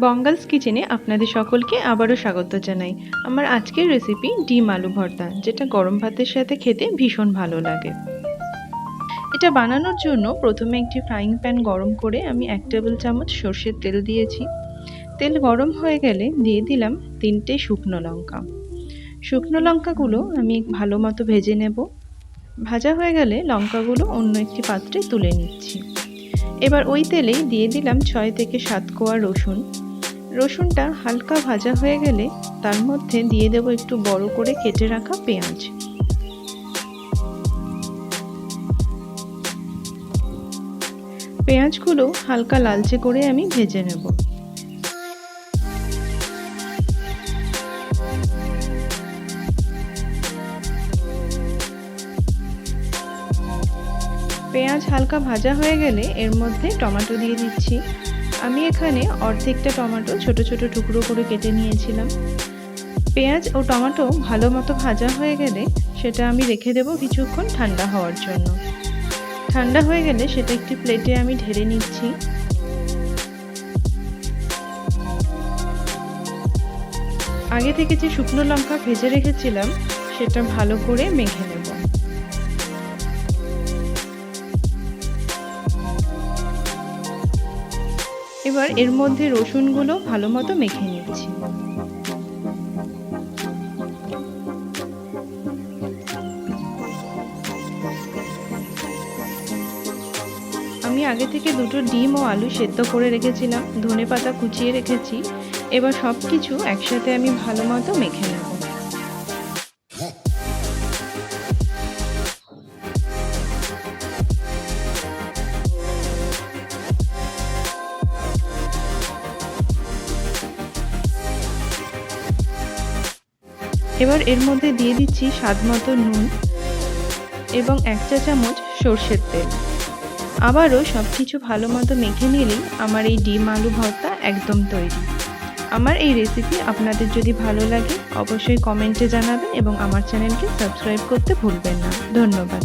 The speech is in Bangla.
বঙ্গালস কিচেনে আপনাদের সকলকে আবারও স্বাগত জানাই। আমার আজকের রেসিপি ডিম আলু ভর্তা, যেটা গরম ভাতের সাথে খেতে ভীষণ ভালো লাগে। এটা বানানোর জন্য প্রথমে একটি ফ্রাইং প্যান গরম করে আমি এক টেবিল চামচ সর্ষের তেল দিয়েছি। তেল গরম হয়ে গেলে দিয়ে দিলাম তিনটে শুকনো লঙ্কা। শুকনো লঙ্কাগুলো আমি ভালো মতো ভেজে নেব। ভাজা হয়ে গেলে লঙ্কাগুলো অন্য একটি পাত্রে তুলে নিচ্ছি। এবার ওই তেলেই দিয়ে দিলাম ছয় থেকে সাত কোয়া রসুন। রসুনটা হালকা ভাজা হয়ে গেলে তার মধ্যে দিয়ে দেবো একটু বড় করে কেটে রাখা পেঁয়াজ। পেঁয়াজগুলো হালকা লালচে করে আমি ভেজে নেব। পেঁয়াজ হালকা ভাজা হয়ে গেলে এর মধ্যে টমেটো দিয়ে দিচ্ছি। আমি এখানে অর্ধেকটা টমেটো ছোট ছোট টুকরো করে কেটে নিয়েছিলাম। পেঁয়াজ ও টমেটো ভালো মতো ভাজা হয়ে গেলে সেটা আমি রেখে দেবো কিছুক্ষণ ঠান্ডা হওয়ার জন্য। ঠান্ডা হয়ে গেলে সেটা একটি প্লেটে আমি ঢেলে নিচ্ছি। আগে থেকে যে শুকনো লঙ্কা ভেজে রেখেছিলাম, সেটা ভালো করে মেখে নেব। এবার এর মধ্যে রসুনগুলো ভালো মতো মেখে নিচ্ছি। আমি আগে থেকে দুটো ডিম ও আলু সেদ্ধ করে রেখেছিলাম ধনে পাতা কুচিয়ে রেখেছি। এবার সব কিছু একসাথে আমি ভালো মতো মেখে নেব। এবার এর মধ্যে দিয়ে দিচ্ছি স্বাদ মতো নুন এবং এক চা চামচ সর্ষের তেল। আবারও সব কিছু ভালো মতো মেখে নিলেই আমার এই ডিম আলু ভর্তা একদম তৈরি। আমার এই রেসিপি আপনাদের যদি ভালো লাগে, অবশ্যই কমেন্টে জানাবেন এবং আমার চ্যানেলকে সাবস্ক্রাইব করতে ভুলবেন না। ধন্যবাদ।